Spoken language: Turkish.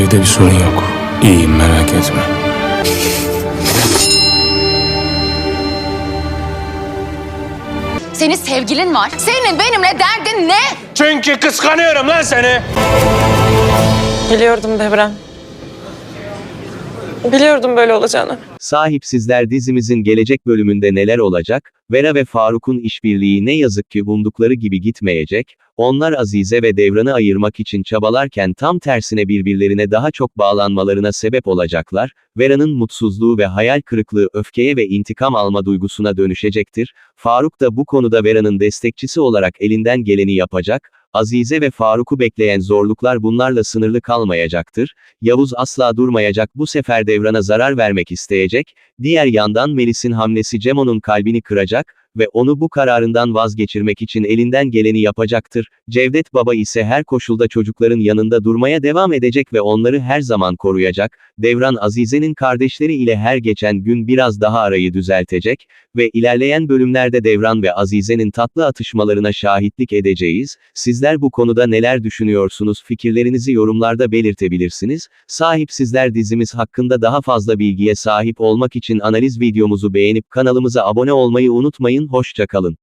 Evde bir sorun yok. İyiyim merak etme. Senin sevgilin var. Senin benimle derdin ne? Çünkü kıskanıyorum lan seni. Biliyordum Devrem. Biliyordum böyle olacağını. Sahipsizler dizimizin gelecek bölümünde neler olacak? Vera ve Faruk'un işbirliği ne yazık ki umdukları gibi gitmeyecek. Onlar Azize ve Devran'ı ayırmak için çabalarken tam tersine birbirlerine daha çok bağlanmalarına sebep olacaklar. Vera'nın mutsuzluğu ve hayal kırıklığı öfkeye ve intikam alma duygusuna dönüşecektir. Faruk da bu konuda Vera'nın destekçisi olarak elinden geleni yapacak. Azize ve Faruk'u bekleyen zorluklar bunlarla sınırlı kalmayacaktır. Yavuz asla durmayacak bu sefer Devran'a zarar vermek isteyecek, diğer yandan Melis'in hamlesi Cemo'nun kalbini kıracak ve onu bu kararından vazgeçirmek için elinden geleni yapacaktır. Cevdet Baba ise her koşulda çocukların yanında durmaya devam edecek ve onları her zaman koruyacak. Devran Azize'nin kardeşleri ile her geçen gün biraz daha arayı düzeltecek ve ilerleyen bölümlerde Devran ve Azize'nin tatlı atışmalarına şahitlik edeceğiz. Sizler bu konuda neler düşünüyorsunuz? Fikirlerinizi yorumlarda belirtebilirsiniz. Sahipsizler dizimiz hakkında daha fazla bilgiye sahip olmak için analiz videomuzu beğenip kanalımıza abone olmayı unutmayın. Hoşçakalın.